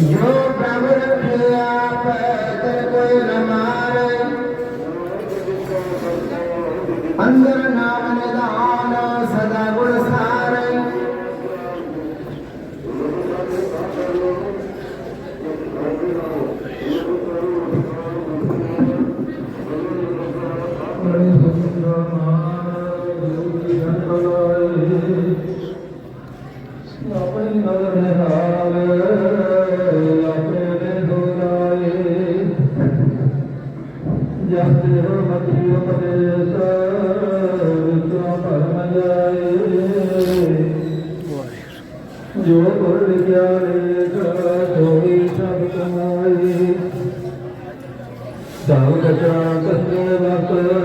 ਜੋ ਪ੍ਰਭ ਰਖਿਆ ਪੈਦਰ ਕੋਈ ਨ ਮਾਰੇ ਅੰਦਰ ਨਾਮ ਨਿਧਾਨ ਸਦਾ ਗੁਣ ਸਾਰੇ ਆਪਣੇ ਨਦਰ ਨਿਹਾਲ ਜੋ ਗੁਰ ਲਿਖਿਆ ਲੇਖ ਸੋਈ ਸਭ ਕਮਾਈ ਸਭ ਕਟਾ ਕਸੇ ਵਸ